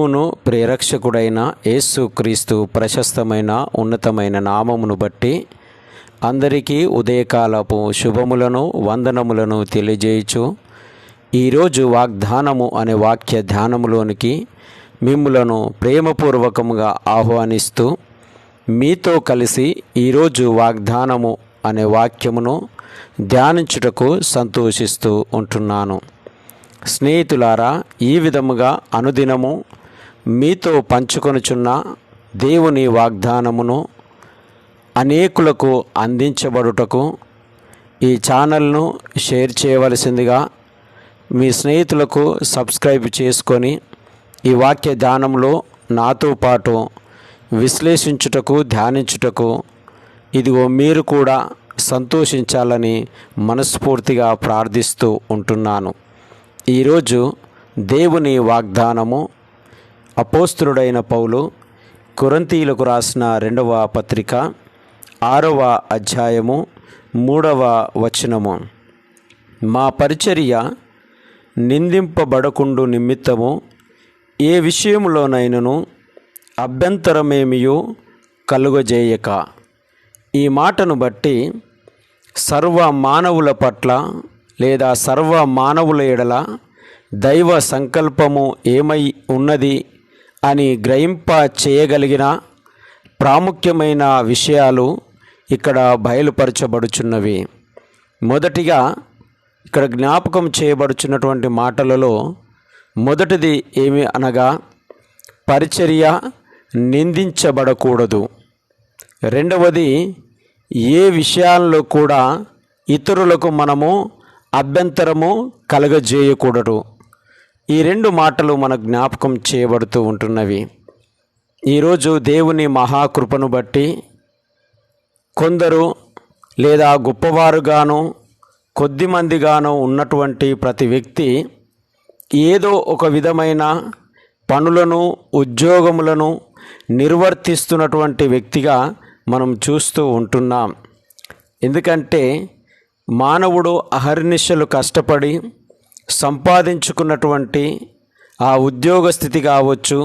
ప్రభువును ప్రేరక్షకుడైన యేసుక్రీస్తు ప్రశస్తమైన ఉన్నతమైన నామమును బట్టి అందరికీ ఉదయకాలపు శుభములను వందనములను తెలియజేయచు ఈరోజు వాగ్దానము అనే వాక్య ధ్యానములోనికి మిమ్ములను ప్రేమపూర్వకముగా ఆహ్వానిస్తూ మీతో కలిసి ఈరోజు వాగ్దానము అనే వాక్యమును ధ్యానించుటకు సంతోషిస్తూ ఉంటున్నాను. స్నేహితులారా ఈ విధముగా అనుదినము మీతో పంచుకొనుచున్న దేవుని వాగ్దానమును అనేకులకు అందించబడుటకు ఈ ఛానల్ను షేర్ చేయవలసిందిగా మీ స్నేహితులకు సబ్స్క్రైబ్ చేసుకొని ఈ వాక్య ధ్యానంలో నాతో పాటు విశ్లేషించుటకు ధ్యానించుటకు ఇదిగో మీరు కూడా సంతోషించాలని మనస్ఫూర్తిగా ప్రార్థిస్తూ ఉంటున్నాను. ఈరోజు దేవుని వాగ్దానము అపోస్తుడైన పౌలు కురంతీలకు రాసిన రెండవ పత్రిక ఆరవ అధ్యాయము మూడవ వచనము. మా పరిచర్య నిందింపబడకుండు నిమిత్తము ఏ విషయంలోనైనను అభ్యంతరమేమియో కలుగజేయక? ఈ మాటను బట్టి సర్వ మానవుల పట్ల లేదా సర్వ మానవుల ఎడల దైవ సంకల్పము ఏమై ఉన్నది? అని గ్రహింప చేయగలిగిన ప్రాముఖ్యమైన విషయాలు ఇక్కడ బయలుపరచబడుచున్నవి. మొదటిగా ఇక్కడ జ్ఞాపకం చేయబడుచున్నటువంటి మాటలలో మొదటిది ఏమి అనగా పరిచర్య నిందించబడకూడదు. రెండవది ఏ విషయాల్లో కూడా ఇతరులకు మనము అభ్యంతరము కలగజేయకూడదు. ఈ రెండు మాటలు మన జ్ఞాపకం చేయబడుతూ ఉంటున్నవి. ఈరోజు దేవుని మహాకృపను బట్టి కొందరు లేదా గొప్పవారుగాను కొద్దిమందిగాను ఉన్నటువంటి ప్రతి వ్యక్తి ఏదో ఒక విధమైన పనులను ఉద్యోగములను నిర్వర్తిస్తున్నటువంటి వ్యక్తిగా మనం చూస్తూ ఉంటున్నాం. ఎందుకంటే మానవుడు అహర్నిశలు కష్టపడి సంపాదించుకున్నటువంటి ఆ ఉద్యోగ స్థితి కావచ్చు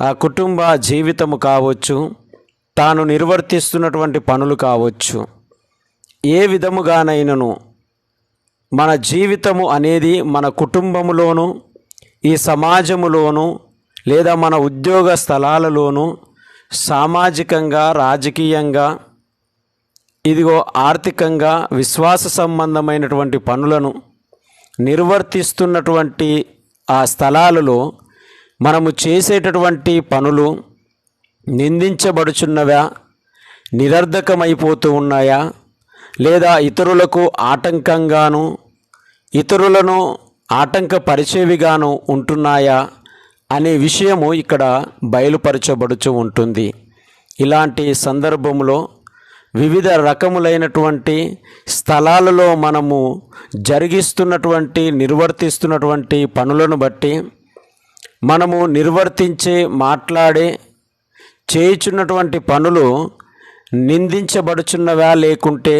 ఆ కుటుంబ జీవితము కావచ్చు తాను నిర్వర్తిస్తున్నటువంటి పనులు కావచ్చు. ఏ విధముగానైనను మన జీవితము అనేది మన కుటుంబములోను ఈ సమాజములోను లేదా మన ఉద్యోగ స్థలాలలోను సామాజికంగా రాజకీయంగా ఇదిగో ఆర్థికంగా విశ్వాస సంబంధమైనటువంటి పనులను నిర్వర్తిస్తున్నటువంటి ఆ స్థలాలలో మనము చేసేటటువంటి పనులు నిందించబడుచున్నవా? నిరర్ధకమైపోతూ ఉన్నాయా? లేదా ఇతరులకు ఆటంకంగాను ఇతరులను ఆటంకపరిచేవిగాను ఉంటున్నాయా? అనే విషయము ఇక్కడ బయలుపరచబడుచు ఉంటుంది. ఇలాంటి సందర్భంలో వివిధ రకములైనటువంటి స్థలాలలో మనము జరిగిస్తున్నటువంటి నిర్వర్తిస్తున్నటువంటి పనులను బట్టి మనము నిర్వర్తించే మాట్లాడే చేయుచున్నటువంటి పనులు నిందించబడుచున్నవా లేకుంటే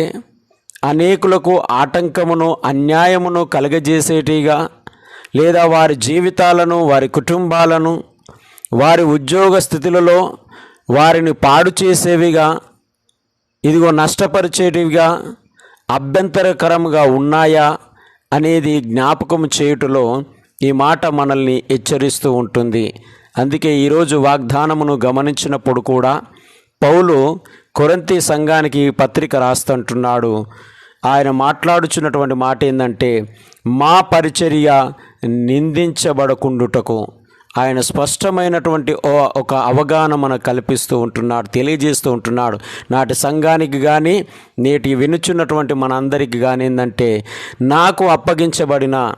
అనేకులకు ఆటంకమును అన్యాయమును కలగజేసేటిగా లేదా వారి జీవితాలను వారి కుటుంబాలను వారి ఉద్యోగ స్థితులలో వారిని పాడు చేసేవిగా ఇదిగో నష్టపరిచేటివిగా అభ్యంతరకరంగా ఉన్నాయా అనేది జ్ఞాపకం చేయుటలో ఈ మాట మనల్ని హెచ్చరిస్తూ ఉంటుంది. అందుకే ఈరోజు వాగ్దానమును గమనించినప్పుడు కూడా పౌలు కొరంతి సంఘానికి పత్రిక రాస్తుంటున్నాడు. ఆయన మాట్లాడుచున్నటువంటి మాట ఏంటంటే మా పరిచర్య నిందించబడకుండుటకు. ఆయన స్పష్టమైనటువంటి ఒక అవగాహన మనకు కల్పిస్తూ ఉంటున్నాడు తెలియజేస్తూ ఉంటున్నాడు. నాటి సంఘానికి కానీ నేటి వినుచున్నటువంటి మనందరికి కానీ ఏంటంటే నాకు అప్పగించబడిన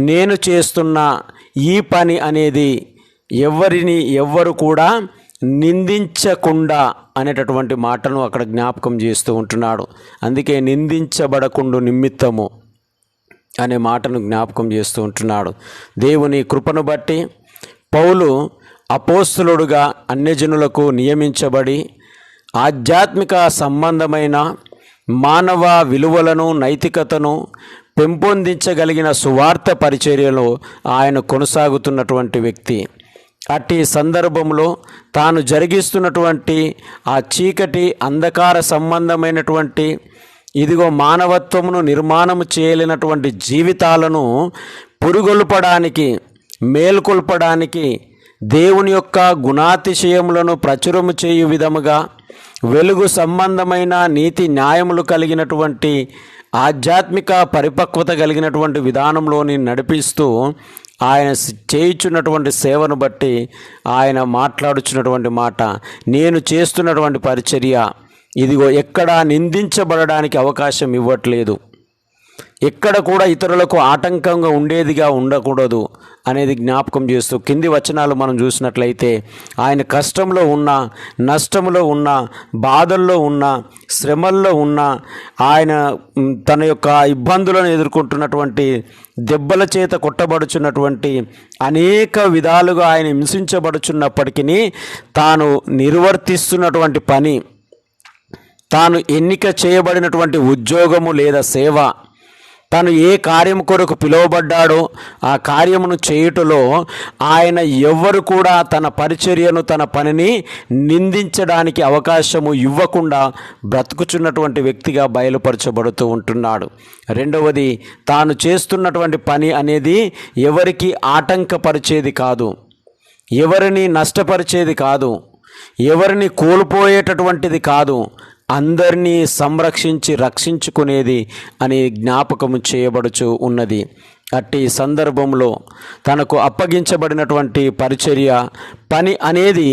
నేను చేస్తున్న ఈ పని అనేది ఎవరిని ఎవ్వరు కూడా నిందించకుండా అనేటటువంటి మాటను అక్కడ జ్ఞాపకం చేస్తూ ఉంటున్నాడు. అందుకే నిందించబడకుండు నిమిత్తము అనే మాటను జ్ఞాపకం చేస్తూ ఉంటున్నాడు. దేవుని కృపను బట్టి పౌలు అపోస్తులుడుగా అన్యజనులకు నియమించబడి ఆధ్యాత్మిక సంబంధమైన మానవ విలువలను నైతికతను పెంపొందించగలిగిన సువార్త పరిచర్యలో ఆయన కొనసాగుతున్నటువంటి వ్యక్తి. అట్టి సందర్భంలో తాను జరిగిస్తున్నటువంటి ఆ చీకటి అంధకార సంబంధమైనటువంటి ఇదిగో మానవత్వమును నిర్మాణము చేయలేనటువంటి జీవితాలను పురుగొల్పడానికి మేల్కొల్పడానికి దేవుని యొక్క గుణాతిశయములను ప్రచురము చేయు విధముగా వెలుగు సంబంధమైన నీతి న్యాయములు కలిగినటువంటి ఆధ్యాత్మిక పరిపక్వత కలిగినటువంటి విధానంలోని నడిపిస్తూ ఆయన చేయించున్నటువంటి సేవను బట్టి ఆయన మాట్లాడుచున్నటువంటి మాట నేను చేస్తున్నటువంటి పరిచర్య ఇదిగో ఎక్కడా నిందించబడడానికి అవకాశం ఇవ్వట్లేదు. ఎక్కడ కూడా ఇతరులకు ఆటంకంగా ఉండేదిగా ఉండకూడదు. అనేది జ్ఞాపకం చేస్తూ కింది వచనాలు మనం చూసినట్లయితే ఆయన కష్టంలో ఉన్న నష్టంలో ఉన్న బాధల్లో ఉన్న శ్రమల్లో ఉన్న ఆయన తన యొక్క ఇబ్బందులను ఎదుర్కొంటున్నటువంటి దెబ్బల చేత కొట్టబడుచున్నటువంటి అనేక విధాలుగా ఆయన హింసించబడుచున్నప్పటికీ తాను నిర్వర్తిస్తున్నటువంటి పని తాను ఎన్నిక చేయబడినటువంటి ఉద్యోగము లేదా సేవ తను ఏ కార్యం కొరకు పిలువబడ్డాడో ఆ కార్యమును చేయుటలో ఆయన ఎవ్వరు కూడా తన పరిచర్యను తన పనిని నిందించడానికి అవకాశము ఇవ్వకుండా బ్రతుకుచున్నటువంటి వ్యక్తిగా బయలుపరచబడుతూ ఉంటున్నాడు. రెండవది తాను చేస్తున్నటువంటి పని అనేది ఎవరికి ఆటంకపరిచేది కాదు. ఎవరిని నష్టపరిచేది కాదు. ఎవరిని కోల్పోయేటటువంటిది కాదు. అందరినీ సంరక్షించి రక్షించుకునేది అని జ్ఞాపకము చేయబడుచు ఉన్నది. అట్టి సందర్భంలో తనకు అప్పగించబడినటువంటి పరిచర్య పని అనేది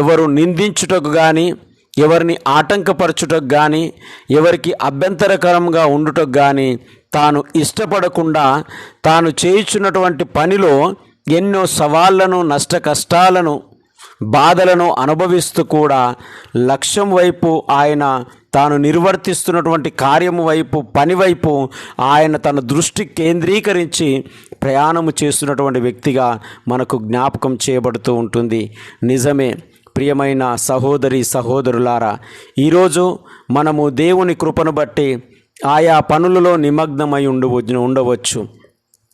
ఎవరు నిందించుటకు కానీ ఎవరిని ఆటంకపరచుటకు కానీ ఎవరికి అభ్యంతరకరంగా ఉండుటకు కానీ తాను ఇష్టపడకుండా తాను చేయించున్నటువంటి పనిలో ఎన్నో సవాళ్ళను నష్ట కష్టాలను బాధలను అనుభవిస్తూ కూడా లక్ష్యం వైపు ఆయన తాను నిర్వర్తిస్తున్నటువంటి కార్యము వైపు పని వైపు ఆయన తన దృష్టి కేంద్రీకరించి ప్రయాణము చేస్తున్నటువంటి వ్యక్తిగా మనకు జ్ఞాపకం చేయబడుతూ ఉంటుంది. నిజమే ప్రియమైన సహోదరి సహోదరులారా ఈరోజు మనము దేవుని కృపను బట్టి ఆయా పనులలో నిమగ్నమై ఉండవచ్చు ఉండవచ్చు.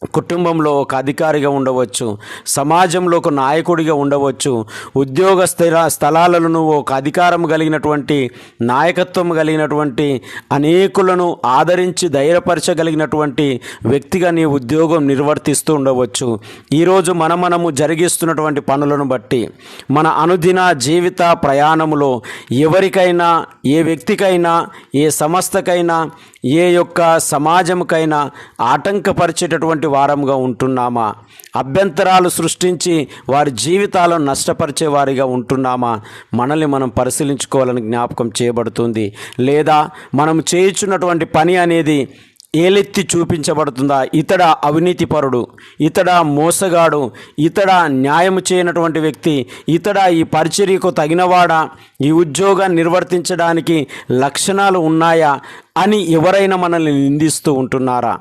కుటుంబంలో ఒక అధికారిగా ఉండవచ్చు సమాజంలో ఒక నాయకుడిగా ఉండవచ్చు ఉద్యోగ స్థిర స్థలాలను ఒక అధికారం కలిగినటువంటి నాయకత్వం కలిగినటువంటి అనేకులను ఆదరించి ధైర్యపరచగలిగినటువంటి వ్యక్తిగా నీ ఉద్యోగం నిర్వర్తిస్తూ ఉండవచ్చు. ఈరోజు మన మనము జరిగిస్తున్నటువంటి పనులను బట్టి మన అనుదిన జీవిత ప్రయాణములో ఎవరికైనా ఏ వ్యక్తికైనా ఏ సంస్థకైనా ఏ యొక్క సమాజంకైనా ఆటంకపరిచేటటువంటి వారంగా ఉంటున్నామా? అభ్యంతరాలు సృష్టించి వారి జీవితాలను నష్టపరిచే వారిగా ఉంటున్నామా? మనల్ని మనం పరిశీలించుకోవాలని జ్ఞాపకం చేయబడుతుంది. లేదా మనం చేయించున్నటువంటి పని అనేది ఏలెత్తి చూపించబడుతుందా? ఇతడ అవినీతిపరుడు ఇతడ మోసగాడు ఇతడ న్యాయం చేయనటువంటి వ్యక్తి ఇతడ ఈ పరిచర్యకు తగినవాడా? ఈ ఉద్యోగాన్ని నిర్వర్తించడానికి లక్షణాలు ఉన్నాయా? అని ఎవరైనా మనల్ని నిందిస్తూ ఉంటున్నారా?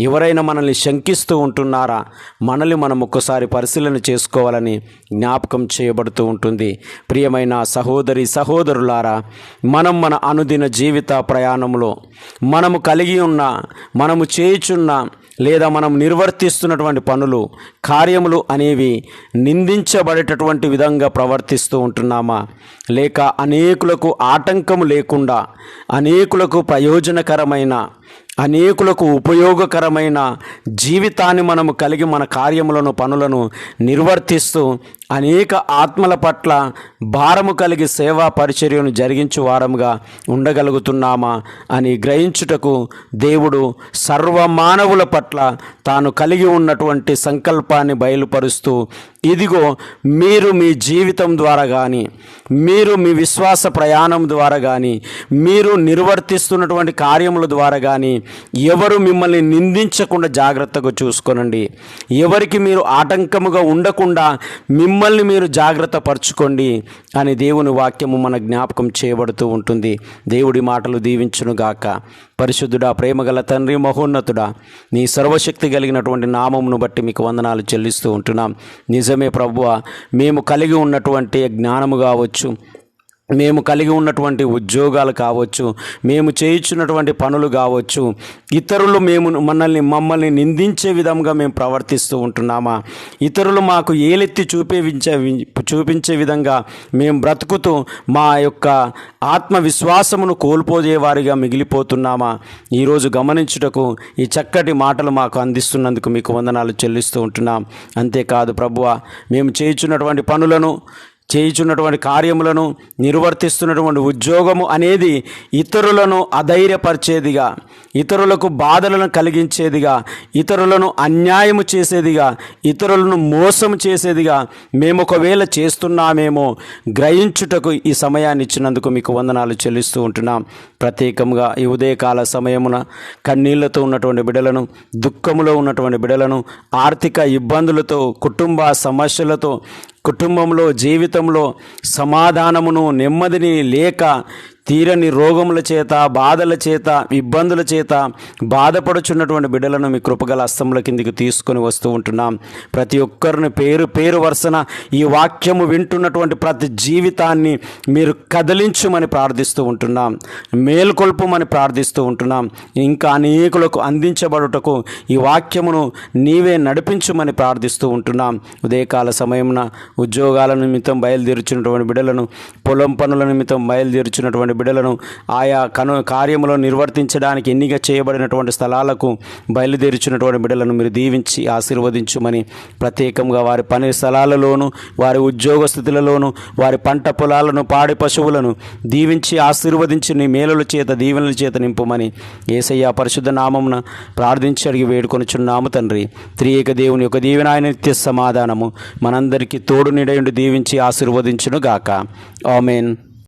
ఎవరైనా మనల్ని శంకిస్తూ ఉంటున్నారా? మనల్ని మనం ఒక్కసారి పరిశీలన చేసుకోవాలని జ్ఞాపకం చేయబడుతూ ఉంటుంది. ప్రియమైన సహోదరి సహోదరులారా మనం మన అనుదిన జీవిత ప్రయాణంలో మనము కలిగి ఉన్న మనము చేయుచున్న లేదా మనం నిర్వర్తిస్తున్నటువంటి పనులు కార్యములు అనేవి నిందించబడేటటువంటి విధంగా ప్రవర్తిస్తూ ఉంటున్నామా? లేక అనేకులకు ఆటంకము లేకుండా అనేకులకు ప్రయోజనకరమైన అనేకులకు ఉపయోగకరమైన జీవితాన్ని మనము కలిగి మన కార్యములను పనులను నిర్వర్తిస్తూ అనేక ఆత్మల పట్ల భారము కలిగి సేవా పరిచర్యను జరిగించు వారముగా ఉండగలుగుతున్నామా అని గ్రహించుటకు దేవుడు సర్వమానవుల పట్ల తాను కలిగి ఉన్నటువంటి సంకల్పాన్ని బయలుపరుస్తూ ఇదిగో మీరు మీ జీవితం ద్వారా కానీ మీరు మీ విశ్వాస ప్రయాణం ద్వారా కానీ మీరు నిర్వర్తిస్తున్నటువంటి కార్యముల ద్వారా కానీ ఎవరు మిమ్మల్ని నిందించకుండా జాగ్రత్తగా చూసుకోనండి. ఎవరికి మీరు ఆటంకముగా ఉండకుండా మిమ్మల్ని మిమ్మల్ని మీరు జాగ్రత్త పరచుకోండి అని దేవుని వాక్యము మన జ్ఞాపకం చేయబడుతూ ఉంటుంది. దేవుడి మాటలు దీవించునుగాక పరిశుద్ధుడా ప్రేమగల తండ్రి మహోన్నతుడా నీ సర్వశక్తి కలిగినటువంటి నామమును బట్టి మీకు వందనాలు చెల్లిస్తూ ఉంటున్నాం. నిజమే ప్రభువ మేము కలిగి ఉన్నటువంటి జ్ఞానము కావచ్చు. మేము కలిగి ఉన్నటువంటి ఉద్యోగాలు కావచ్చు మేము చేయించున్నటువంటి పనులు కావచ్చు ఇతరులు మేము మనల్ని మమ్మల్ని నిందించే విధంగా మేము ప్రవర్తిస్తూ ఉంటున్నామా? ఇతరులు మాకు ఏలెత్తి చూపించే చూపించే విధంగా మేము బ్రతుకుతూ మా యొక్క ఆత్మవిశ్వాసమును కోల్పోయేవారిగా మిగిలిపోతున్నామా? ఈరోజు గమనించుటకు ఈ చక్కటి మాటలు మాకు అందిస్తున్నందుకు మీకు వందనాలు చెల్లిస్తూ ఉంటున్నాం. అంతేకాదు ప్రభువ మేము చేయించున్నటువంటి పనులను చేయుచున్నటువంటి కార్యములను నిర్వర్తిస్తున్నటువంటి ఉద్యోగము అనేది ఇతరులను అధైర్యపరిచేదిగా ఇతరులకు బాధలను కలిగించేదిగా ఇతరులను అన్యాయము చేసేదిగా ఇతరులను మోసం చేసేదిగా మేము ఒకవేళ చేస్తున్నామేమో గ్రహించుటకు ఈ సమయాన్ని ఇచ్చినందుకు మీకు వందనాలు చెల్లిస్తూ ఉంటున్నాం. ప్రత్యేకంగా ఈ ఉదయకాల సమయమున కన్నీళ్ళతో ఉన్నటువంటి బిడలను దుఃఖములో ఉన్నటువంటి బిడలను ఆర్థిక ఇబ్బందులతో కుటుంబ సమస్యలతో కుటుంబంలో జీవితంలో సమాధానమును నెమ్మదిని లేక తీరని రోగముల చేత బాధల చేత ఇబ్బందుల చేత బాధపడుచున్నటువంటి బిడ్డలను మీ కృపగల అస్తంల కిందికి తీసుకొని వస్తూ ఉంటున్నాం. ప్రతి ఒక్కరిని పేరు పేరు వరుసన ఈ వాక్యము వింటున్నటువంటి ప్రతి జీవితాన్ని మీరు కదిలించుమని ప్రార్థిస్తూ ఉంటున్నాం. మేల్కొల్పమని ప్రార్థిస్తూ ఉంటున్నాం. ఇంకా అనేకులకు అందించబడుటకు ఈ వాక్యమును నీవే నడిపించుమని ప్రార్థిస్తూ ఉంటున్నాం. ఉదయకాల సమయమున ఉద్యోగాల నిమిత్తం బయలుదేరుచున్నటువంటి బిడ్డలను పొలం పనుల నిమిత్తం బయలుదేరుచున్నటువంటి బిడ్డలను ఆయా కను కార్యములను నిర్వర్తించడానికి ఎన్నిక చేయబడినటువంటి స్థలాలకు బయలుదేరుచున్నటువంటి బిడ్డలను మీరు దీవించి ఆశీర్వదించుమని ప్రత్యేకంగా వారి పని స్థలాలలోను వారి ఉద్యోగ స్థితులలోను వారి పంట పొలాలను పాడి పశువులను దీవించి ఆశీర్వదించి నీ మేలుల చేత దీవెనల చేత నింపుమని ఏసయ్య పరిశుద్ధ నామమున ప్రార్థించి అడిగి వేడుకొనుచున్నాము తండ్రి. త్రియేక దేవుని యొక్క దీవెనాయ నిత్య సమాధానము మనందరికీ తోడు నిడయుండి దీవించి ఆశీర్వదించును గాక ఆమెన్.